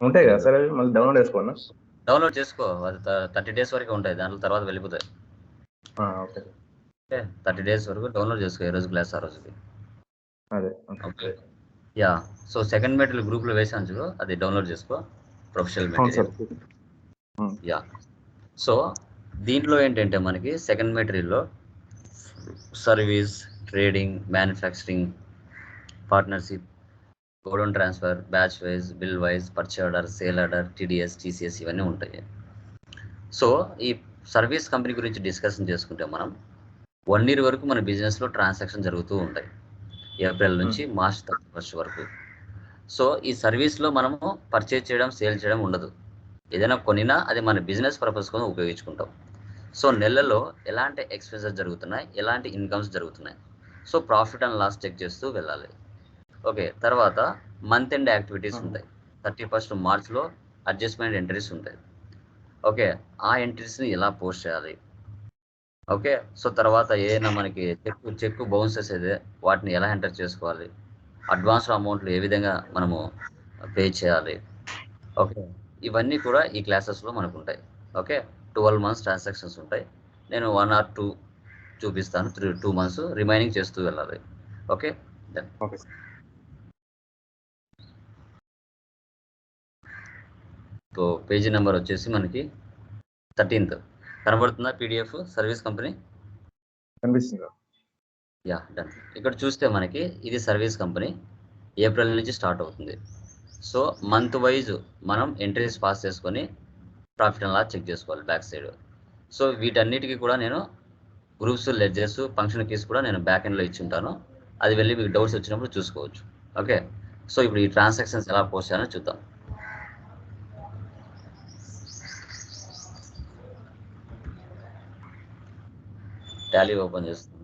ఉంటాయి కదా సార్ మళ్ళీ డౌన్లోడ్ చేసుకోనా డౌన్లోడ్ చేసుకో అది థర్టీ డేస్ వరకు ఉంటాయి దాంట్లో తర్వాత వెళ్ళిపోతాయి. ఓకే. థర్టీ డేస్ వరకు డౌన్లోడ్ చేసుకో ఏ రోజు క్లాస్ ఆ రోజుకి. అదే okay. Ya so second material గ్రూప్లో వేసాను చూడు అది డౌన్లోడ్ చేసుకో ప్రొఫెషనల్ మెటీరియల్. యా సో దీంట్లో ఏంటంటే మనకి second మెటీరియల్లో service trading manufacturing partnership godown transfer batch wise bill wise purchase order sale order TDS TCS ఇవన్నీ ఉంటాయి. సో ఈ సర్వీస్ కంపెనీ గురించి డిస్కషన్ చేసుకుంటే మనం వన్ ఇయర్ వరకు మన బిజినెస్లో ట్రాన్సాక్షన్ జరుగుతూ ఉంటాయి. ఏప్రిల్ నుంచి మార్చ్ థర్టీ ఫస్ట్ వరకు. సో ఈ సర్వీస్లో మనము పర్చేజ్ చేయడం సేల్ చేయడం ఉండదు. ఏదైనా కొనినా అది మన బిజినెస్ పర్పస్ కోసం ఉపయోగించుకుంటాం. సో నెలలో ఎలాంటి ఎక్స్పెన్సెస్ జరుగుతున్నాయి? ఎలాంటి ఇన్కమ్స్ జరుగుతున్నాయి? So profit and loss check చేస్తూ వెళ్ళాలి. ఓకే తర్వాత మంత్ ఎండ్ యాక్టివిటీస్ ఉంటాయి. థర్టీ ఫస్ట్ మార్చ్లో అడ్జస్ట్మెంట్ ఎంట్రీస్ ఉంటాయి. ఓకే ఆ ఎంట్రీస్ని ఎలా పోస్ట్ చేయాలి? ఓకే సో తర్వాత ఏదైనా మనకి చెక్ చెక్ బౌన్సెస్ అయితే వాటిని ఎలా ఎంటర్ చేసుకోవాలి? అడ్వాన్స్ అమౌంట్లు ఏ విధంగా మనము పే చేయాలి? ఓకే ఇవన్నీ కూడా ఈ క్లాసెస్లో మనకు ఉంటాయి. ఓకే ట్వెల్వ్ మంత్స్ ట్రాన్సాక్షన్స్ ఉంటాయి. నేను వన్ ఆర్ టూ చూపిస్తాను త్రీ టూ మంత్స్ రిమైనింగ్ చేస్తూ వెళ్ళాలి. Okay okay. So page number వచ్చేసి మనకి థర్టీన్త్. కనబడుతుందా పీడిఎఫ్ సర్వీస్ కంపెనీ? కనిపిస్తుంది. Ya done. ఇక్కడ చూస్తే మనకి ఇది సర్వీస్ కంపెనీ. ఏప్రిల్ నుంచి స్టార్ట్ అవుతుంది. సో మంత్ వైజ్ మనం ఎంట్రీస్ పాస్ చేసుకొని ప్రాఫిట్ అండ్ లాస్ చెక్ చేసుకోవాలి బ్యాక్ సైడ్. సో వీటన్నిటికీ కూడా నేను గ్రూప్స్ లెడ్జెస్ ఫంక్షన్ కీస్ కూడా నేను బ్యాక్ ఎండ్లో ఇచ్చి ఉంటాను. అది వెళ్ళి మీకు డౌట్స్ వచ్చినప్పుడు చూసుకోవచ్చు. ఓకే? సో ఇప్పుడు ఈ ట్రాన్సాక్షన్స్ ఎలా పోస్ట్ చేయాలో చూద్దాం. టాలీ ఓపెన్ చేస్తున్నాను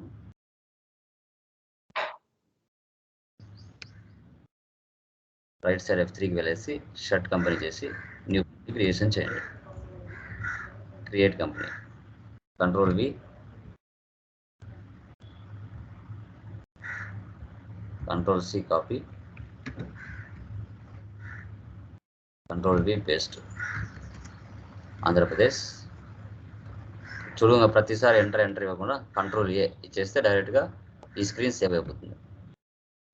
రైట్ సైడ్ ఎఫ్ త్రీకి వెళ్ళేసి షర్ట్ కంపెనీ చేసి న్యూ క్రియేషన్ చేయండి. Create company. Control V control C copy. Control V paste. Andhra Pradesh. చూడంగా ప్రతిసారి ఎంటర్ ఎంటర్ ఇవ్వకుండా కంట్రోల్ ఏ ఇచ్చేస్తే డైరెక్ట్గా ఈ స్క్రీన్ సేవ్ అయిపోతుంది.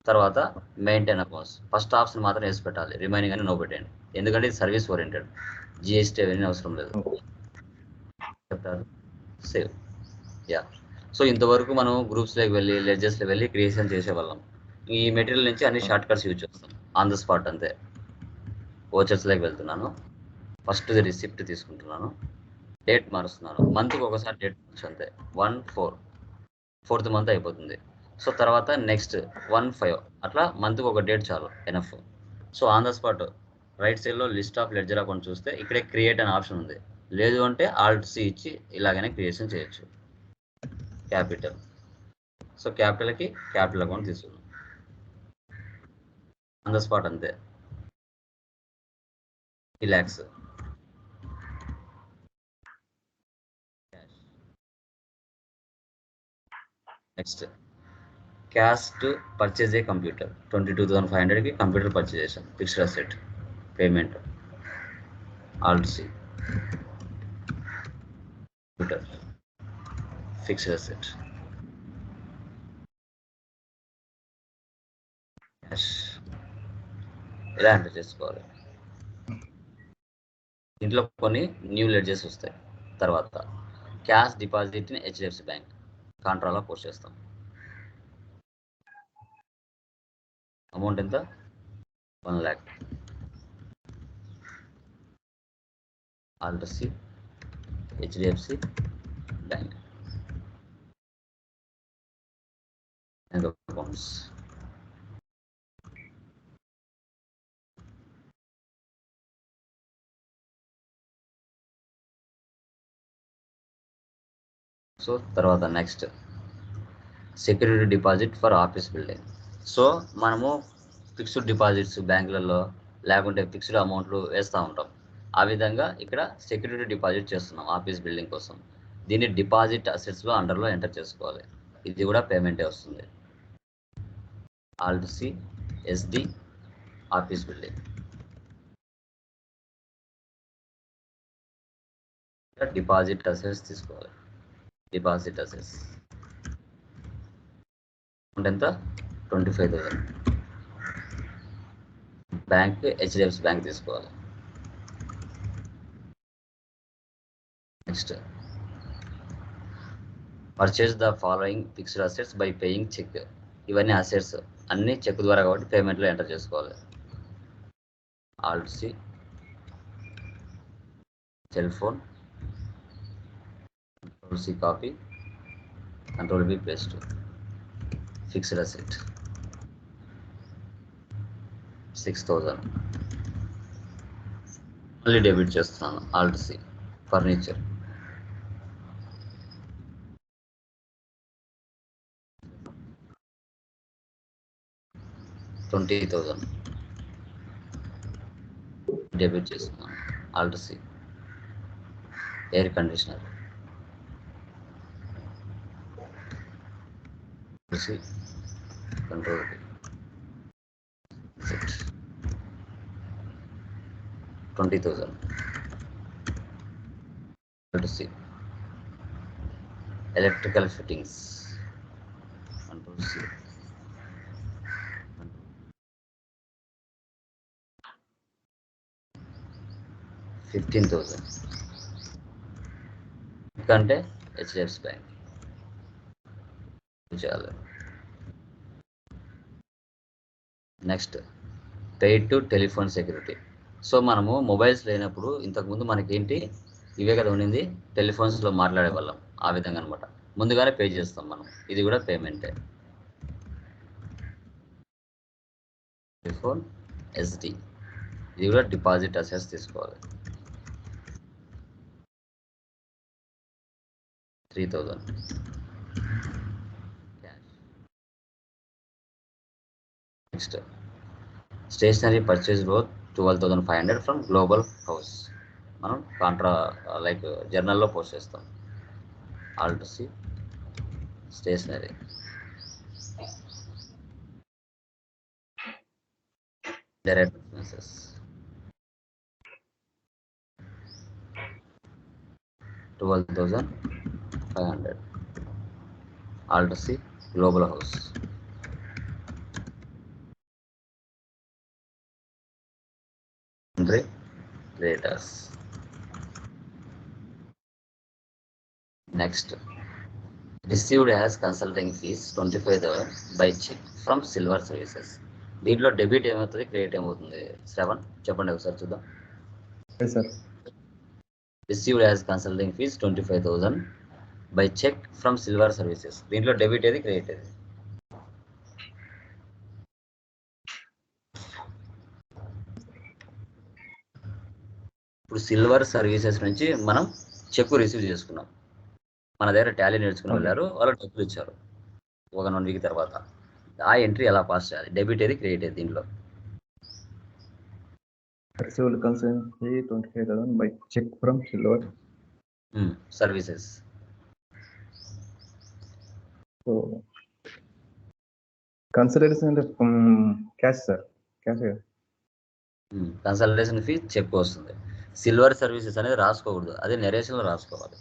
తర్వాత మెయింటైన్ అకౌంట్స్ ఫస్ట్ ఆప్షన్ మాత్రం వేసి పెట్టాలి. రిమైనింగ్ అని నో పెట్టండి ఎందుకంటే ఇది సర్వీస్ ఓరియంటెడ్ జిఎస్టీ అవన్నీ అవసరం లేదు. చెప్తారు సేవ్ యా సో ఇంతవరకు మనం గ్రూప్స్లోకి వెళ్ళి లెడ్జెస్లో వెళ్ళి క్రియేషన్ చేసేవాళ్ళం. ఈ మెటీరియల్ నుంచి అన్ని షార్ట్ కట్స్ యూజ్ చేస్తాం. ఆన్ ద స్పాట్ అంతే. ఓచర్స్లోకి వెళ్తున్నాను. ఫస్ట్ రిసిప్ట్ తీసుకుంటున్నాను. డేట్ మారుస్తున్నాను మంత్కి ఒకసారి డేట్ మార్చు అంతే. One four. ఫోర్త్ మంత్ అయిపోతుంది. సో తర్వాత నెక్స్ట్ వన్ ఫైవ్. అట్లా మంత్కి ఒక డేట్ చాలు. Enough so on the spot right సైడ్లో లిస్ట్ ఆఫ్ లెడ్జర్ అకౌంట్ చూస్తే ఇక్కడే క్రియేట్ అనే ఆప్షన్ ఉంది. లేదు అంటే ఆల్ట్ సి ఇచ్చి ఇలాగనే క్రియేషన్ చేయొచ్చు. క్యాపిటల్. సో క్యాపిటల్కి క్యాపిటల్ అకౌంట్ తీసుకున్నాం. ఆన్ ద స్పాట్ అంతే. ఈ lakhs next. Cash to purchase a computer. Twenty two thousand five హండ్రెడ్కి కంప్యూటర్ పర్చేజ్ చేసాం fixed asset payment alt C computer fixed asset cash ఇలా ఎంటర్ చేసుకోవాలి? దీంట్లో కొన్ని న్యూ లెడ్జెస్ వస్తాయి. తర్వాత cash deposit in HDFC bank కాంట్రాలో post చేస్తాం. అమౌంట్ ఎంత? One lakh alt C HDFC bank bank accounts so తర్వాత next security deposit for office building so మనము ఫిక్స్డ్ డిపాజిట్స్ బ్యాంకులలో లేకుంటే ఫిక్స్డ్ అమౌంట్లు వేస్తూ ఉంటాం. ఆ విధంగా ఇక్కడ సెక్యూరిటీ డిపాజిట్ చేస్తున్నాం ఆఫీస్ బిల్డింగ్ కోసం. దీన్ని డిపాజిట్ అసెట్స్గా అండర్లో ఎంటర్ చేసుకోవాలి. ఇది కూడా పేమెంటే వస్తుంది. Alt C SD office building deposit assets తీసుకోవాలి. డిపాజిట్ అసెట్స్ అమౌంట్ ఎంత? Twenty five thousand. Bank HDFC bank తీసుకోవాలి. Next. Purchase the following fixed assets by paying cheque ఇవన్నీ అసెట్స్ అన్ని చెక్ ద్వారా కాబట్టి పేమెంట్లో ఎంటర్ చేసుకోవాలి. Alt C cell phone control C copy control B paste fixed asset six thousand మళ్ళీ debit చేస్తున్నాను. Alt C furniture twenty thousand debit చేస్తున్నాను. Alt C air conditioner C control twenty thousand alt C electrical fittings control C fifteen thousand ఎందుకంటే HDFC bank చేయాలి. Next paid to telephone security so మనము mobiles లేనప్పుడు ఇంతకుముందు మనకేంటి? ఇవే కదా ఉండింది. టెలిఫోన్స్లో మాట్లాడే వాళ్ళం. ఆ విధంగా అనమాట ముందుగానే పే చేస్తాం మనం. ఇది కూడా పేమెంటే టెలిఫోన్ ఎస్డి ఇది కూడా డిపాజిట్ అసెస్ తీసుకోవాలి. Three thousand next stationery purchase growth twelve thousand five hundred from global house మనం కాంట్రా లైక్ జర్నల్లో పోస్ట్ చేస్తాం. Alt C stationery direct expenses twelve thousand five hundred alt C global house country creators. Next, received as consulting fees twenty five thousand by cheque from silver services. దీంట్లో debit ఏమవుతుంది? Credit ఏమవుతుంది? శ్రవణ్ చెప్పండి ఒకసారి చూద్దాం. Sir received as consulting fees twenty five thousand by cheque from silver services. దీంట్లో debit ఏది? Credit ఏది? ఇప్పుడు సిల్వర్ సర్వీసెస్ నుంచి మనం చెక్ రిసీవ్ చేసుకున్నాం. మన దగ్గర టాలీ నేర్చుకుని. వెళ్ళారు వాళ్ళు డబ్బులు ఇచ్చారు. ఒక వన్ వీక్ తర్వాత. ఆ ఎంట్రీ ఎలా పాస్ చేయాలి? డెబిట్ ఏది క్రెడిట్ ఏది దీంట్లో twenty five thousand by cheque from silver services so consultancy అంటే cash sir cash consultation fee cheque వస్తుంది. సిల్వర్ సర్వీసెస్ అనేది రాసుకోకూడదు. అదే narration లో రాసుకోవాలి.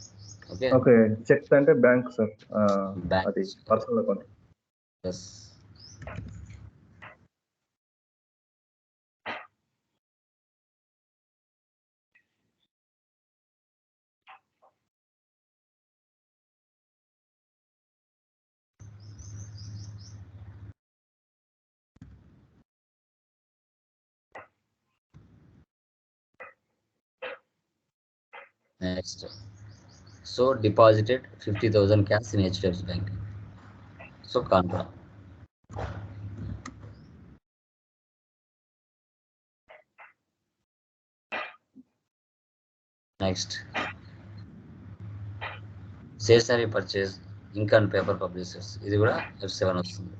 ఓకే? ఓకే. చెక్ అంటే బ్యాంక్ సార్. అది personal account. Yes. Next so deposited fifty thousand cash in HDFC bank so contra next stationery purchase ink and paper publishers ఇది కూడా ఎఫ్ సెవెన్ వస్తుంది.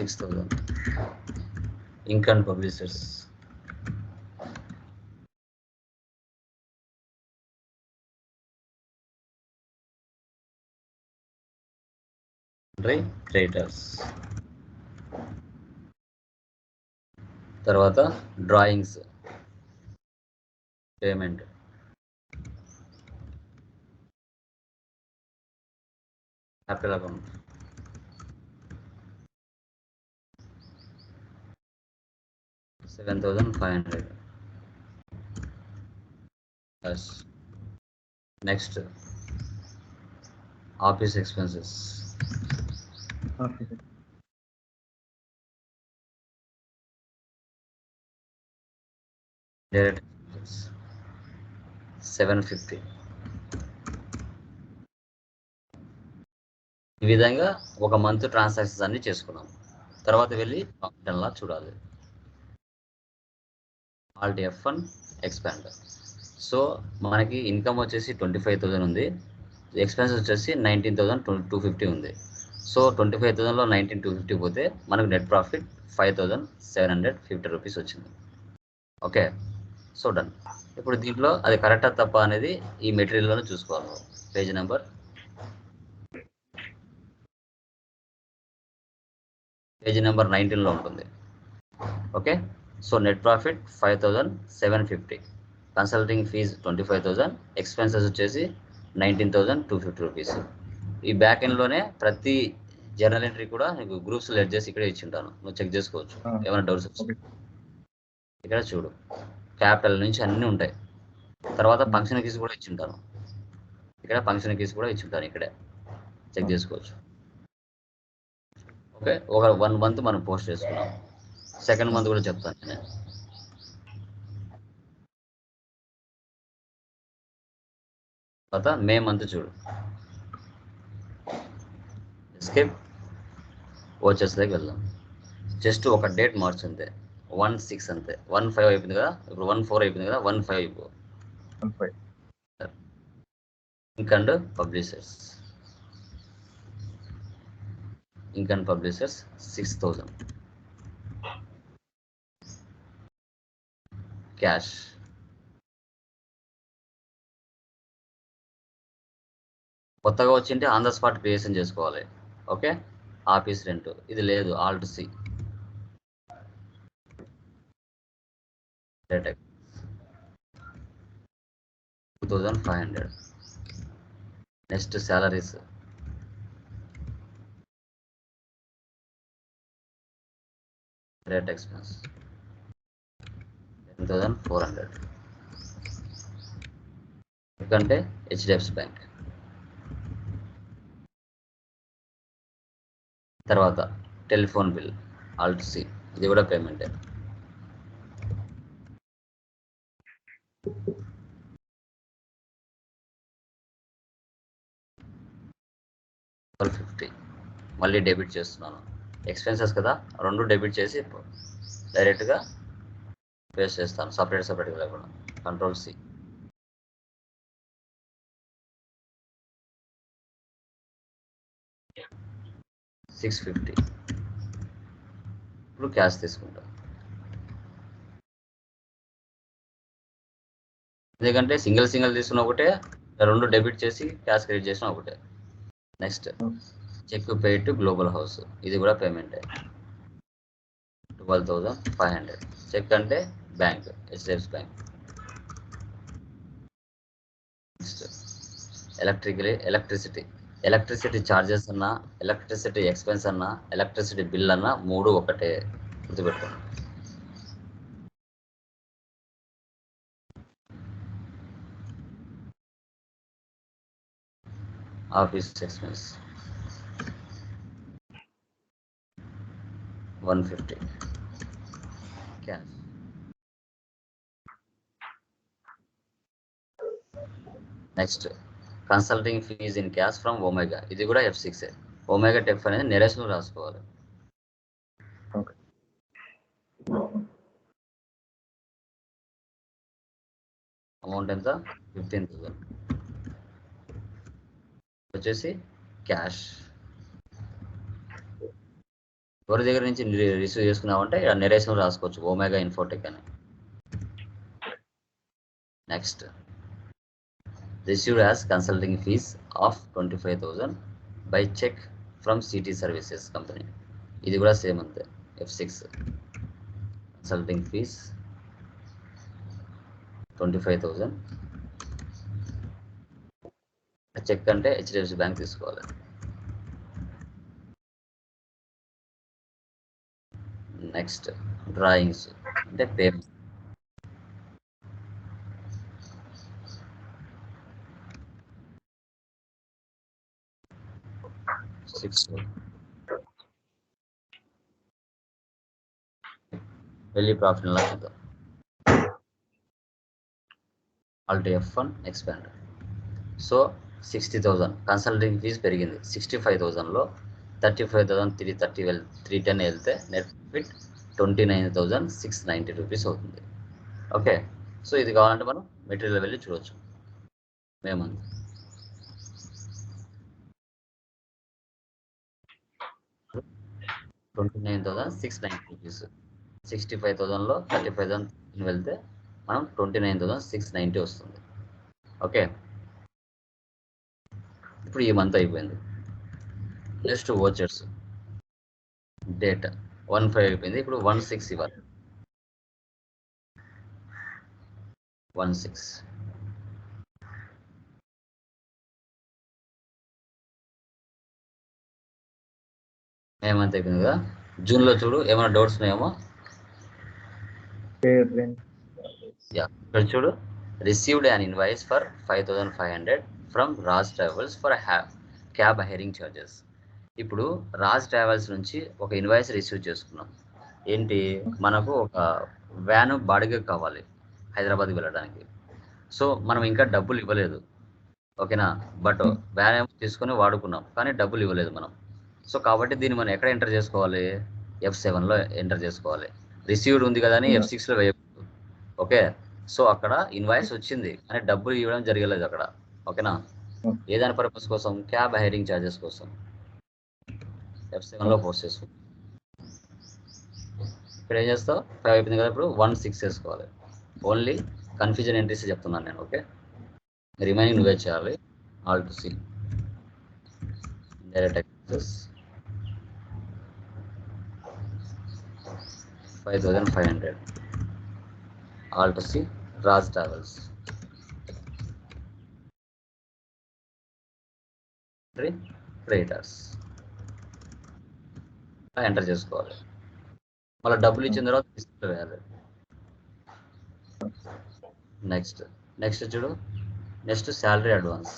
Six thousand ink and publishers creators తర్వాత drawings payment capital account seven thousand five hundred yes next office expenses direct seven fifty ఈ విధంగా ఒక month transactions అన్ని చేసుకున్నాం. తర్వాత వెళ్ళి లా చూడాలి. Alt F one expand so మనకి ఇన్కమ్ వచ్చేసి ట్వంటీ ఫైవ్ థౌసండ్ ఉంది. ఎక్స్పెన్సెస్ వచ్చేసి నైన్టీన్ థౌసండ్ టూ ఫిఫ్టీ ఉంది. సో ట్వంటీ ఫైవ్ థౌసండ్లో నైన్టీన్ టూ ఫిఫ్టీ పోతే మనకు net profit five thousand seven hundred fifty rupees వచ్చింది. ఓకే? So done. ఇప్పుడు దీంట్లో అది కరెక్టా తప్ప అనేది ఈ మెటీరియల్లోనే చూసుకోవాలి పేజ్ నెంబర్? పేజ్ నెంబర్ నైన్టీన్లో ఉంటుంది. Okay? So net profit five thousand seven fifty consulting fees twenty five thousand expenses వచ్చేసి nineteen thousand two fifty rupees ఈ బ్యాక్ ఎండ్లోనే ప్రతి జర్నల్ ఎంట్రీ కూడా నీకు గ్రూప్స్ లెట్ చేసి ఇక్కడే ఇచ్చి ఉంటాను నువ్వు చెక్ చేసుకోవచ్చు. ఏమైనా డౌట్స్. ఇక్కడ చూడు. క్యాపిటల్ నుంచి అన్నీ ఉంటాయి. తర్వాత ఫంక్షన్ కీస్ కూడా ఇచ్చి ఉంటాను ఇక్కడ ఫంక్షన్ కీస్ కూడా ఇచ్చి ఉంటాను ఇక్కడే. చెక్ చేసుకోవచ్చు. ఓకే? ఒక వన్ మంత్ మనం పోస్ట్ చేసుకున్నాం. సెకండ్ మంత్ కూడా చెప్తాను నేను. తర్వాత మే మంత్ చూడు. ఎస్కేప్ వచ్చేసరికి వెళ్దాం. జస్ట్ ఒక డేట్ మార్చు అంతే. వన్ సిక్స్ అంతే. వన్ ఫైవ్ అయిపోయింది కదా? ఇప్పుడు వన్ ఫోర్ అయిపోయింది కదా? వన్ ఫైవ్ అయిపో. Ink and publishers ink and publishers six thousand cash కొత్తగా వచ్చింటే ఆన్ ద స్పాట్ క్రియేషన్ చేసుకోవాలి. ఓకే ఆఫీస్ రెంట్ ఇది లేదు. Alt C two thousand five hundred next salaries rate expense thousand four hundred. ఎందుకంటే HDFC bank. తర్వాత telephone bill alt C ఇది కూడా పేమెంటే. Twelve fifty. మళ్ళీ డెబిట్ చేస్తున్నాను. ఎక్స్పెన్సెస్ కదా రెండు డెబిట్ చేసి డైరెక్ట్గా పేస్ట్ చేస్తాను సపరేట్ సపరేట్గా లేకుండా. కంట్రోల్ సి సిక్స్ ఫిఫ్టీ ఇప్పుడు క్యాష్ తీసుకుంటా. ఎందుకంటే సింగిల్ సింగిల్ తీసుకున్న ఒకటే రెండు డెబిట్ చేసి క్యాష్ క్రెడిట్ చేసిన ఒకటే. Next cheque pay to global house ఇది కూడా పేమెంటే twelve thousand five hundred cheque అంటే bank HDFC bank. Electrically electricity. Electricity charges అన్నా ఎలక్ట్రిసిటీ ఎక్స్పెన్స్ అన్నా ఎలక్ట్రిసిటీ బిల్ అన్నా మూడు ఒకటే గుర్తుపెట్టుకోండి. Office expense. One fifty cash next consulting fees in cash from omega ఇది కూడా ఎఫ్ సిక్స్ ఒమేగా టెఫ్ అనేది నెరేషన్ రాసుకోవాలి. అమౌంట్ ఎంత? ఫిఫ్టీన్ థౌసండ్ వచ్చేసి క్యాష్ ఎవరి దగ్గర నుంచి రిసీవ్ చేసుకున్నామంటే ఇక్కడ నెరేషన్ రాసుకోవచ్చు ఒమేగా ఇన్ఫోటెక్ అని. Next received as consulting fees of twenty five thousand by cheque from city services company ఇది కూడా సేమ్ అంతే F six consulting fees twenty five thousand cheque అంటే హెచ్డిఎఫ్సి బ్యాంక్ తీసుకోవాలి. నెక్స్ట్ డ్రాయింగ్స్ అంటే payment six వెళ్ళి profit ఎలా చూద్దాం alt F one expand so sixty thousand consulting fees పెరిగింది. సిక్స్టీ ఫైవ్ థౌజండ్లో thirty five thousand three thirty well three ten వెళ్తే net profit twenty nine thousand six ninety rupees అవుతుంది. Okay so ఇది కావాలంటే మనం మెటీరియల్ వెళ్ళి చూడవచ్చు మేమంది twenty nine thousand six nine rupees sixty five థౌసండ్లో thirty five thousand వెళ్తే మనం twenty nine thousand six ninety వస్తుంది. ఓకే ఇప్పుడు ఈ మంత్ అయిపోయింది. Next vouchers date one five అయిపోయింది. ఇప్పుడు వన్ సిక్స్ ఇవ్వాలి. వన్ సిక్స్ మే మంత్ అయిపోయింది కదా జూన్లో చూడు ఏమైనా డౌట్స్ ఉన్నాయేమో? ఇక్కడ చూడు. Received an invoice for five thousand five hundred from Raj travels for cab hiring charges ఇప్పుడు రాజ్ ట్రావెల్స్ నుంచి ఒక ఇన్వాయిస్ రిసీవ్ చేసుకున్నాం. ఏంటి? మనకు ఒక వ్యాన్ బాడిగకి కావాలి హైదరాబాద్కి వెళ్ళడానికి. సో మనం ఇంకా డబ్బులు ఇవ్వలేదు. ఓకేనా? బట్ వ్యాన్ ఏమో తీసుకొని వాడుకున్నాం కానీ డబ్బులు ఇవ్వలేదు మనం. సో కాబట్టి దీన్ని మనం ఎక్కడ ఎంటర్ చేసుకోవాలి? ఎఫ్ సెవెన్లో ఎంటర్ చేసుకోవాలి. రిసీవ్డ్ ఉంది కదా అని ఎఫ్ సిక్స్లో వేయకూడదు. ఓకే? సో అక్కడ ఇన్వాయిస్ వచ్చింది కానీ డబ్బులు ఇవ్వడం జరగలేదు అక్కడ. ఓకేనా? ఏదైనా పర్పస్ కోసం క్యాబ్ హైరింగ్ ఛార్జెస్ కోసం. ఎఫ్ సెవెన్లో పోస్ట్ చేసుకో. ఇక్కడ ఏం చేస్తావు? ఫైవ్ అయిపోయింది కదా ఇప్పుడు వన్ సిక్స్ వేసుకోవాలి ఓన్లీ కన్ఫ్యూజన్ ఎంట్రీస్ చెప్తున్నాను నేను ఓకే? రిమైనింగ్ నువ్వే చేయాలి. All to C direct excess five thousand five hundred. C Raj travels. Enter చేసుకోవాలి. మళ్ళీ డబ్బులు ఇచ్చిన తర్వాత తీసుకుంటూ వేయాలి నెక్స్ట్ నెక్స్ట్ చూడు. Next salary advance.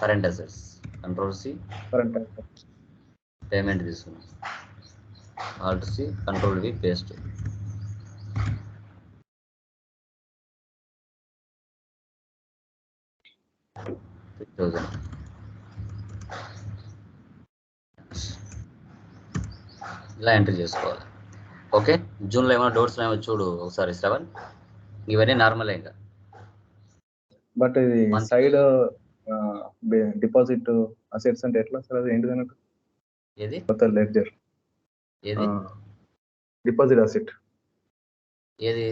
Current assets. Control C. Payment తీసుకున్నాం. Alt C control V paste thousand ఇలా ఎంట్రీ చేసుకోవాలి. ఓకే జూన్లో ఏమైనా డౌట్స్ ఏమో చూడు ఒకసారి శ్రవణ్. ఇవన్నీ నార్మల్ ఇంకా. బట్ ఇది సైడ్ డిపాజిట్ అసెట్స్ అంటే ఎట్లా? సార్ అది అన్నట్టు? ఏది? కొత్త లెడ్జర్ ఏది? డిపాజిట్ అసెట్ ఏది?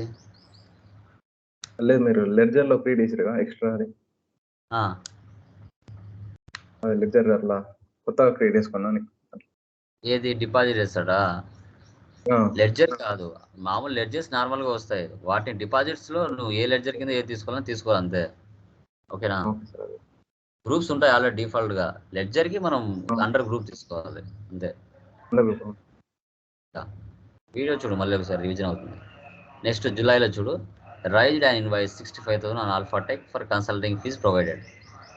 లేదు మీరు లెడ్జర్లో చేసారు కదా ఎక్స్ట్రా అది లెడ్జర్ అట్లా కొత్తగా క్రియేట్ చేసుకున్నాను ఏది? డిపాజిట్ చేస్తాడా? లెడ్జర్ కాదు. మామూలు లెడ్జర్స్ నార్మల్గా వస్తాయి. వాటిని డిపాజిట్స్లో నువ్వు ఏ లెడ్జర్ కింద ఏది తీసుకోవాలని తీసుకోవాలి అంతే. ఓకేనా? గ్రూప్స్ ఉంటాయి ఆల్రెడీ డిఫాల్ట్గా లెడ్జర్కి మనం అండర్ గ్రూప్ తీసుకోవాలి. అంతే. వీడియో చూడు మళ్ళీ ఒకసారి రివిజన్ అవుతుంది. నెక్స్ట్ జూలైలో చూడు raised and invoice sixty five thousand on alpha tech for consulting fees provided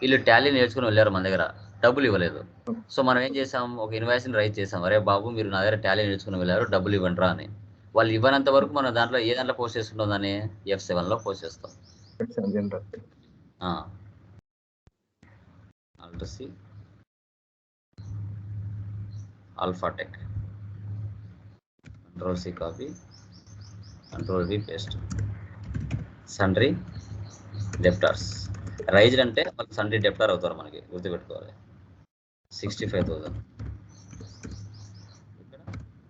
వీళ్ళు టాలీ నేర్చుకుని వెళ్ళారు మన దగ్గర డబ్బులు ఇవ్వలేదు. సో మనం ఏం చేసాం? ఒక ఇన్వాయిస్ని రైజ్ చేసాం. అరే బాబు మీరు నా దగ్గర టాలీ నేర్చుకుని వెళ్ళారు డబ్బులు ఇవ్వండిరా అని. వాళ్ళు ఇవ్వనంత వరకు మనం దాంట్లో ఏ దాంట్లో పోస్ట్ చేసుకుంటుందని ఎఫ్ సెవెన్లో పోస్ట్ చేస్తాం. General alpha tech control C copy control V paste sundry debtors raised అంటే మనకి సండ్రీ డెప్టార్ అవుతారు మనకి గుర్తుపెట్టుకోవాలి. Sixty five thousand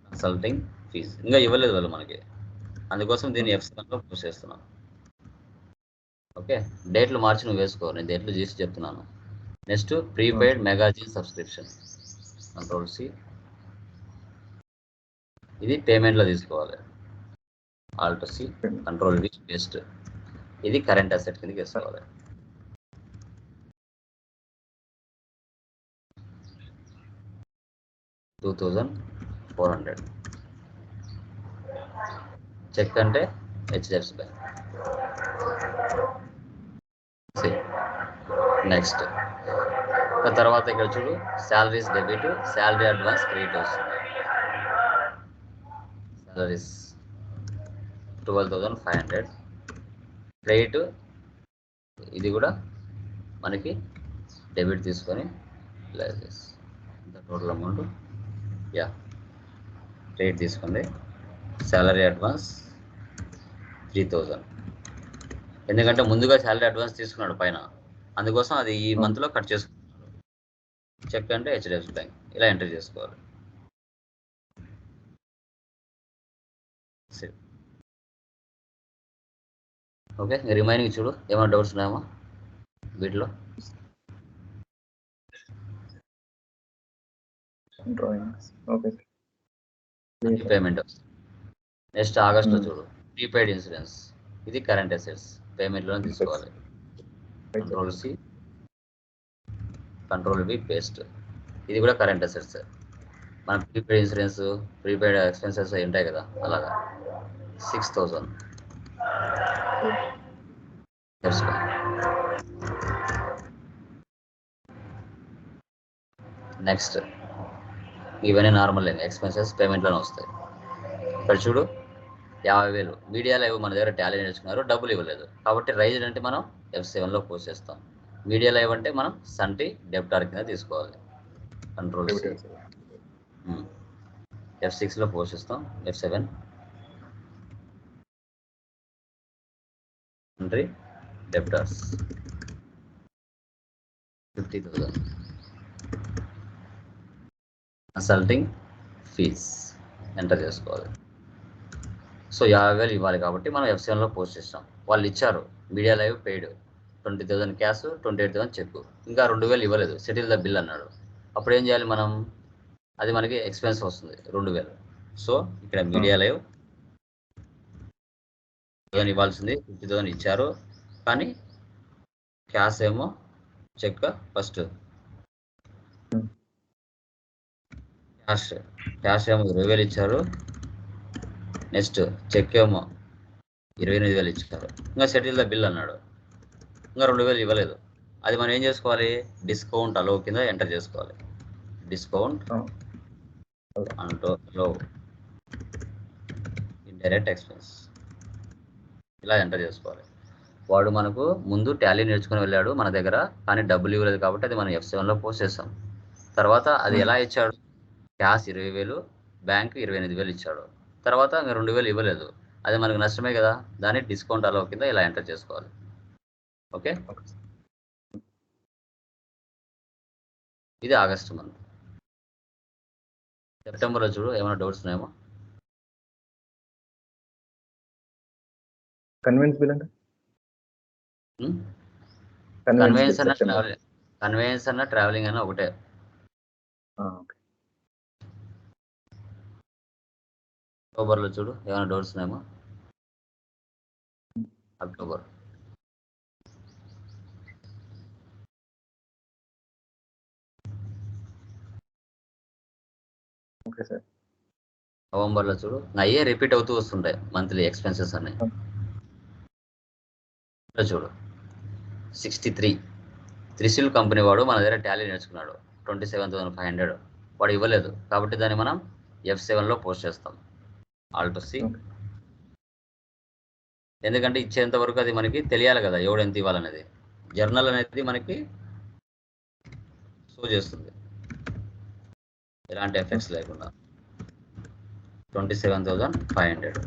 consulting fees ఇంకా ఇవ్వలేదు వాళ్ళు మనకి. అందుకోసం దీన్ని ఎఫ్ సెవెన్లో పోస్ట్ చేస్తున్నాం. ఓకే డేట్లు మార్చి నువ్వు వేసుకో. నేను డేట్లు చేసి చెప్తున్నాను. Next prepaid magazine subscription control C ఇది పేమెంట్లో తీసుకోవాలి. Alt C control V paste ఇది కరెంట్ అసెట్ కిందకి వేసుకోవాలి two thousand four hundred cheque అంటే హెచ్డిఎఫ్సి బ్యాంక్ నెక్స్ట్ తర్వాత ఇక్కడ చూడు salaries debit salary advance credit వస్తుంది థౌజండ్ ఫైవ్ హండ్రెడ్ క్రెడిట్ ఇది కూడా మనకి డెబిట్ తీసుకొని plus total amount yeah credit తీసుకోండి శాలరీ అడ్వాన్స్ త్రీ థౌజండ్ ఎందుకంటే ముందుగా శాలరీ అడ్వాన్స్ తీసుకున్నాడు పైన. అందుకోసం అది ఈ మంత్లో కట్ చేసుకున్నాడు. చెక్ అంటే హెచ్డిఎఫ్సి బ్యాంక్ ఇలా ఎంటర్ చేసుకోవాలి. సరే ఓకే రిమైనింగ్ చూడు. ఏమైనా డౌట్స్ ఉన్నాయమ్మా వీటిలో? డ్రాయింగ్స్ ఓకే పేమెంట్ నెక్స్ట్ ఆగస్ట్లో Hmm. చూడు. ప్రీపెయిడ్ ఇన్సూరెన్స్ ఇది కరెంట్ అసెట్స్ పేమెంట్లోనే తీసుకోవాలి. Control C control V paste ఇది కూడా కరెంట్ అసెట్స్ మన ప్రీపెయిడ్ ఇన్సూరెన్స్ ప్రీపెయిడ్ ఎక్స్పెన్సెస్ అవి ఉంటాయి కదా అలాగా? సిక్స్ థౌజండ్ నెక్స్ట్ ఇవన్నీ నార్మల్ ఎక్స్పెన్సెస్ పేమెంట్లోనే వస్తాయి. ఇక్కడ చూడు యాభై వేలు. మీడియా లైవ్ మన దగ్గర టాలెంట్ నేర్చుకున్నారు డబ్బులు ఇవ్వలేదు. కాబట్టి రైజ్ అంటే మనం ఎఫ్ సెవెన్లో పోస్ట్ చేస్తాం. మీడియా లైవ్ అంటే మనం సంటి డెప్టార్ కింద తీసుకోవాలి. కంట్రోల్ ఎఫ్ సిక్స్లో post F seven sundry debtors fifty thousand consulting fees enter చేసుకోవాలి. సో యాభై వేలు ఇవ్వాలి కాబట్టి మనం ఎఫ్ సెవెన్లో పోస్ట్ చేస్తాం వాళ్ళు ఇచ్చారు. Media live paid twenty thousand cash twenty eight thousand cheque ఇంకా రెండు వేలు ఇవ్వలేదు. సెటిల్ ద బిల్ అన్నాడు. అప్పుడు ఏం చేయాలి మనం? అది మనకి ఎక్స్పెన్స్ వస్తుంది రెండు వేలు. సో ఇక్కడ మీడియా లైవ్ థౌసండ్ ఇవ్వాల్సింది ఫిఫ్టీ థౌసండ్ ఇచ్చారు. కానీ క్యాష్ ఏమో చెక్ ఫస్ట్ క్యాష్ క్యాష్ ఏమో ఇరవై వేలు ఇచ్చారు. నెక్స్ట్ చెక్ ఏమో ఇరవై ఎనిమిది వేలు ఇచ్చారు. ఇంకా సెటిల్ ద బిల్ అన్నాడు. ఇంకా రెండు వేలు ఇవ్వలేదు. అది మనం ఏం చేసుకోవాలి? డిస్కౌంట్ అలో కింద ఎంటర్ చేసుకోవాలి. డిస్కౌంట్ అంటూ లో ఇండైరెక్ట్ ఎక్స్పెన్స్ ఇలా ఎంటర్ చేసుకోవాలి. వాడు మనకు ముందు టాలీ నేర్చుకుని వెళ్ళాడు మన దగ్గర కానీ డబ్బులు ఇవ్వలేదు కాబట్టి అది మనం ఎఫ్ సెవెన్లో పోస్ట్ చేస్తాం. తర్వాత అది ఎలా ఇచ్చాడు? క్యాష్ ఇరవై వేలు బ్యాంక్ ఇరవై ఎనిమిది వేలు ఇచ్చాడు. తర్వాత రెండు వేలు ఇవ్వలేదు. అది మనకు నష్టమే కదా. దాన్ని డిస్కౌంట్ అలో కింద ఇలా ఎంటర్ చేసుకోవాలి. ఓకే ఇది ఆగస్ట్ మంత్. సెప్టెంబర్లో చూడు ఏమైనా డౌట్స్ ఉన్నాయేమో. కన్వెన్స్ బిల్ అంటే? కన్వేయన్స్ అన్న ట్రావెలింగ్ కన్వేయన్స్ అన్న ట్రావెలింగ్ అన్న ఒకటే. అక్టోబర్లో చూడు ఏమైనా డౌట్స్ ఉన్నాయేమో. October okay sir. నవంబర్లో చూడు. అయ్యే రిపీట్ అవుతూ వస్తుంటాయి మంత్లీ ఎక్స్పెన్సెస్ అన్ని చూడు. Sixty three. త్రిశూల్ కంపెనీ వాడు మన దగ్గర టాలీ నేర్చుకున్నాడు. Twenty seven thousand five hundred. వాడు ఇవ్వలేదు. కాబట్టి దాన్ని మనం ఎఫ్ సెవెన్లో పోస్ట్ చేస్తాం. Alt C. ఎందుకంటే ఇచ్చేంత వరకు అది మనకి తెలియాలి కదా ఎవడు ఎంత ఇవ్వాలనేది. జర్నల్ అనేది మనకి షో చేస్తుంది. ఎలాంటి ఎఫెక్ట్స్ లేకుండా. Twenty seven thousand five hundred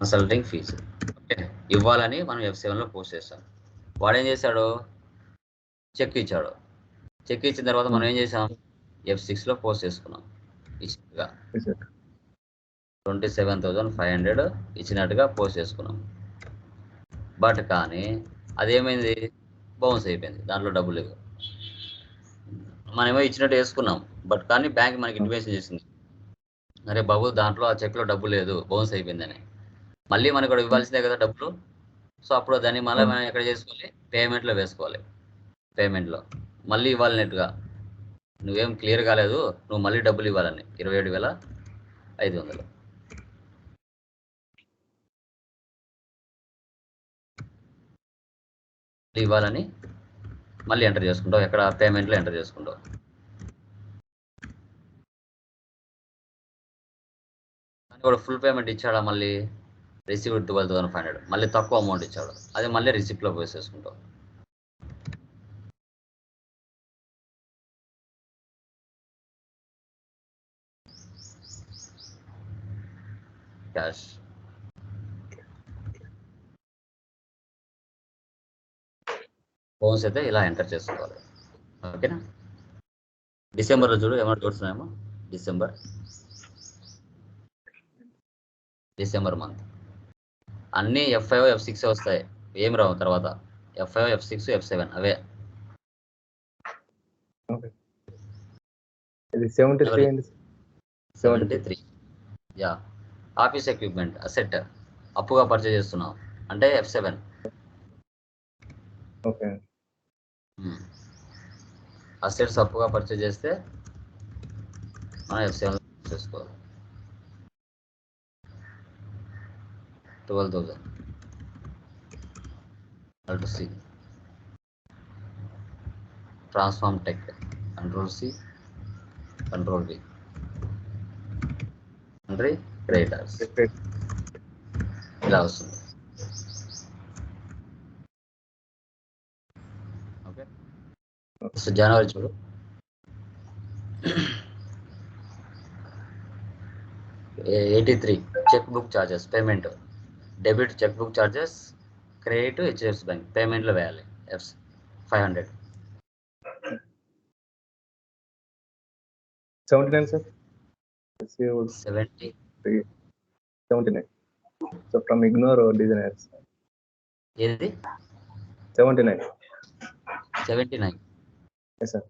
consulting fees okay ఇవ్వాలని మనం ఎఫ్ సెవెన్లో పోస్ట్ చేస్తాం. వాడు ఏం చేశాడు? చెక్ ఇచ్చాడు. చెక్ ఇచ్చిన తర్వాత మనం ఏం చేసాం ఎఫ్ సిక్స్లో పోస్ట్ చేసుకున్నాం. ఇచ్చినట్టుగా. Twenty seven thousand five hundred ఇచ్చినట్టుగా పోస్ట్ చేసుకున్నాం. బట్ కానీ అదేమైంది? బౌన్స్ అయిపోయింది. దాంట్లో డబ్బులు లేవు మనమేమో ఇచ్చినట్టు వేసుకున్నాం. బట్ కానీ బ్యాంక్ మనకి ఇన్వెస్ట్ చేసింది. అరే బాబు దాంట్లో ఆ చెక్లో డబ్బు లేదు బౌన్స్ అయిపోయిందని. మళ్ళీ మనకు కూడా ఇవ్వాల్సిందే కదా డబ్బులు. సో అప్పుడు దాన్ని మళ్ళీ మనం ఎక్కడ చేసుకోవాలి? పేమెంట్లో వేసుకోవాలి. పేమెంట్లో. మళ్ళీ ఇవ్వాలి నెట్గా. నువ్వేం క్లియర్ కాలేదు నువ్వు మళ్ళీ డబ్బులు ఇవ్వాలని. ఇరవై ఏడు వేల ఐదు వందలు. ఇవ్వాలని మళ్ళీ ఎంటర్ చేసుకుంటావు. ఎక్కడ పేమెంట్లో ఎంటర్ చేసుకుంటావు. కూడా వాడు ఫుల్ పేమెంట్ ఇచ్చాడా మళ్ళీ? Receipt twelve thousand five hundred. మళ్ళీ తక్కువ అమౌంట్ ఇచ్చాడు. అది మళ్ళీ రిసిప్ట్లో వేసేసుకుంటావు క్యాష్ ఫోన్స్ అయితే ఇలా ఎంటర్ చేసుకోవాలి. ఓకేనా? డిసెంబర్లో చూడు ఏమైనా చూస్తున్నాయేమో డిసెంబర్. December month. అన్నీ ఎఫ్ ఫైవ్ ఎఫ్ సిక్స్ వస్తాయి. ఏం రావు తర్వాత. F five F six F seven అవే. Seventy three yeah. Office equipment asset. అప్పుగా పర్చేజ్ చేస్తున్నాం. అంటే ఎఫ్ సెవెన్ ఓకే. అసెట్స్ అప్పుగా పర్చేజ్ చేస్తే మనం ఎఫ్ సెవెన్ చేసుకోవాలి twelve thousand alt C transform tech control C control V sundry creditors ఇలా వస్తుంది okay so జనవరి చూడు. Eighty three cheque book charges payment debit cheque book charges credit HDFC bank పేమెంట్లో వేయాలి. F five hundred seventy nine sir seventy seventy nine so from ignore designers ఏది? Seventy nine seventy nine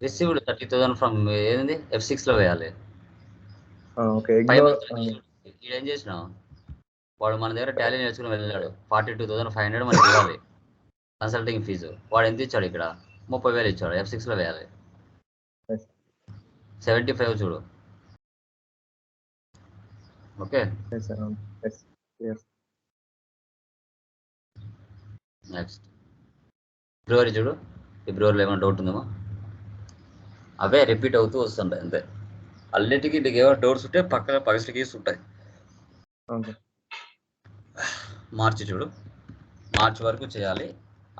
received thirty thousand from ఏంది? F సిక్స్లో వేయాలి. Okay ఏం చేసినావు వాడు మన దగ్గర టాలీ నేర్చుకుని వెళ్ళాడు. Forty two thousand five hundred మనకి ఇవ్వాలి. కన్సల్టింగ్ ఫీజు వాడు ఎంత ఇచ్చాడు ఇక్కడ? ముప్పై వేలు ఇచ్చాడు. ఎఫ్ సిక్స్లో వేయాలి. Yes. సెవెంటీ ఫైవ్ చూడు. ఓకే? నెక్స్ట్ ఫిబ్రవరి చూడు. ఫిబ్రవరిలో ఏమైనా డౌట్ ఉందేమో? అవే రిపీట్ అవుతూ వస్తుంటాయి అంతే. అన్నిటికీ నీకు ఏమైనా డౌట్స్ ఉంటే పక్కన పగస్టి కీస్ ఉంటాయి మార్చి చూడు. మార్చ్ వరకు చేయాలి.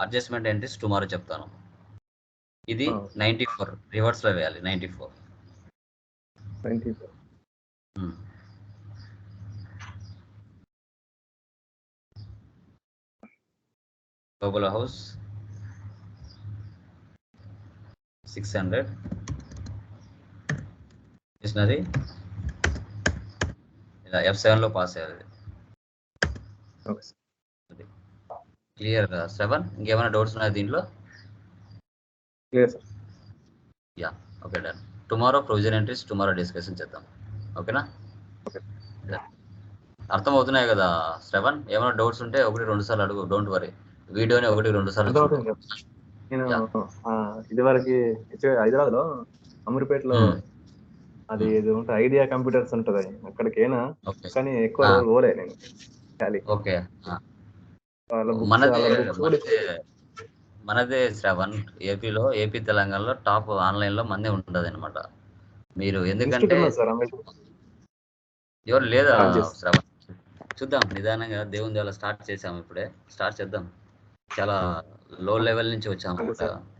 అడ్జస్ట్మెంట్ ఎంట్రీస్ టుమారో చెప్తాను. ఇది. నైంటీ ఫోర్ రివర్స్లో వేయాలి ninety four ninety four global house six hundred machinery ఇలా ఎఫ్ సెవెన్లో పాస్ అయ్యాలి క్లియర్ సెవెన్ ఇంకేమైనా డౌట్స్ ఉన్నాయా దీంట్లో? Yeah okay done tomorrow provision entries tomorrow discussion చేద్దాం. ఓకేనా. Done. అర్థమవుతున్నాయి కదా శ్రవణ్? ఏమైనా డౌట్స్ ఉంటే ఒకటి రెండు సార్లు అడుగు. డోంట్ వరీ వీడియోని ఒకటి రెండు సార్లు నేను. ఇది వరకు హైదరాబాద్లో అమీర్పేటలో. అది ఇది ఉంటుంది ఐడియా కంప్యూటర్స్ ఉంటది అక్కడికైనా కానీ ఎక్కువ పోలే నేను ఖాళీ. ఓకే. మనదే శ్రవణ్ ఏపీలో ఏపీ తెలంగాణలో టాప్ ఆన్లైన్లో మందే ఉంటది అనమాట మీరు ఎందుకంటే ఎవరు లేదా. శ్రవణ్? చూద్దాం నిదానంగా దేవుని దేవాల స్టార్ట్ చేసాము ఇప్పుడే. స్టార్ట్ చేద్దాం. చాలా లో లెవెల్ నుంచి వచ్చాము Okay.